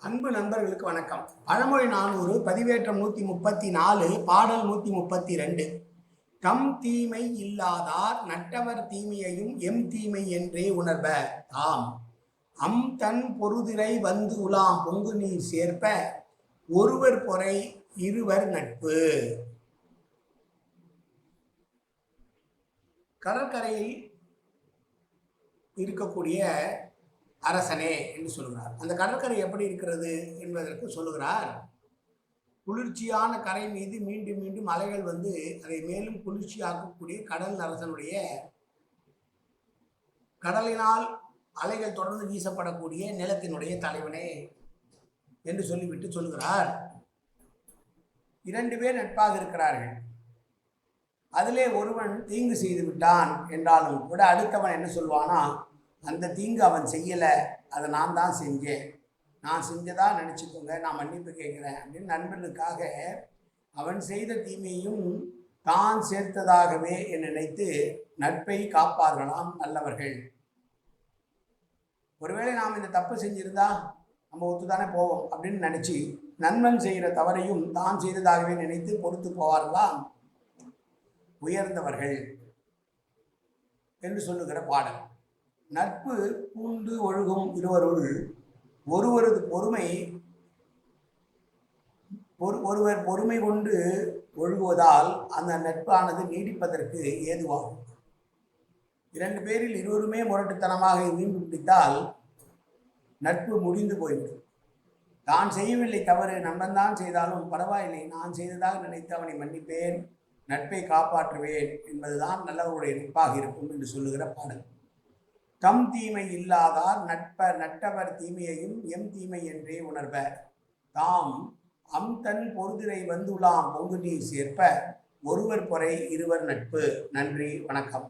அன்பு நண்பர்களுக்கு வணக்கம். பழமொழி நானூறு பதிவேற்றம் நூற்றி முப்பத்தி நாலு பாடல் நூற்றி முப்பத்தி ரெண்டு தம் தீமை இல்லாதார் நட்டவர் தீமையையும் எம் தீமை என்றே உணர்வ தாம் அம் தன் பொருதிரை வந்து உலாம் பொங்கு நீர் சேர்ப்ப. ஒருவர் பொறை இருவர் நட்பு. கடற்கரையில் இருக்கக்கூடிய அரசனே என்று சொல்கிறார் அந்த கடற்கரை எப்படி இருக்கிறது என்பதற்கு சொல்லுகிறார். குளிர்ச்சியான கரை மீது மீண்டும் மீண்டும் அலைகள் வந்து அதை மேலும் குளிர்ச்சியாக்கக்கூடிய கடல் அரசனுடைய கடலினால் அலைகள் தொடர்ந்து வீசப்படக்கூடிய நிலத்தினுடைய தலைவனே என்று சொல்லிவிட்டு சொல்லுகிறார். இரண்டு பேர் நட்பாக இருக்கிறார்கள். அதிலே ஒருவன் தீங்கு செய்து விட்டான் என்றாலும் கூட அடுத்தவன் என்ன சொல்வானா அந்த தீங்கு அவன் செய்யலை அதை நான் தான் செஞ்சேன். நான் செஞ்சதாக நினச்சிக்கோங்க நான் மன்னிப்பு கேட்குறேன் அப்படின்னு நண்பனுக்காக அவன் செய்த தீமையும் தான் சேர்த்ததாகவே என்று நினைத்து நட்பை காப்பார்களாம் நல்லவர்கள். ஒருவேளை நாம் இந்த தப்பு செஞ்சிருந்தா நம்ம ஒத்துதானே போவோம் அப்படின்னு நினச்சி நண்பன் செய்கிற தவறையும் தான் செய்ததாகவே நினைத்து பொறுத்து போவார்களாம் உயர்ந்தவர்கள் என்று சொல்லுகிற பாடல். நட்பு பூண்டு ஒழுகும் இருவருள் ஒருவரது பொறுமை ஒரு ஒருவர் பொறுமை கொண்டு ஒழுகுவதால் அந்த நட்பானது நீடிப்பதற்கு ஏதுவாகும். இரண்டு பேரில் இருவருமே முரட்டுத்தனமாக மீண்டு பிடித்தால் நட்பு முடிந்து போய்விடும். தான் செய்யவில்லை தவறு நண்பன்தான் செய்தாலும் பரவாயில்லை நான் செய்ததாக நினைத்து அவனை மன்னிப்பேன் நட்பை காப்பாற்றுவேன் என்பதுதான் நல்லவருடைய நட்பாக இருக்கும் என்று சொல்லுகிற பாடல். தம் தீமை இல்லாதார் நட்ப நட்டவர் தீமையையும் எம் தீமை என்றே உணர்வர். தாம் அம் தன் பொருதிரை வந்துலாம் பொங்கு நீர் சேர்ப்ப ஒருவர் பொறை இருவர் நட்பு. நன்றி வணக்கம்.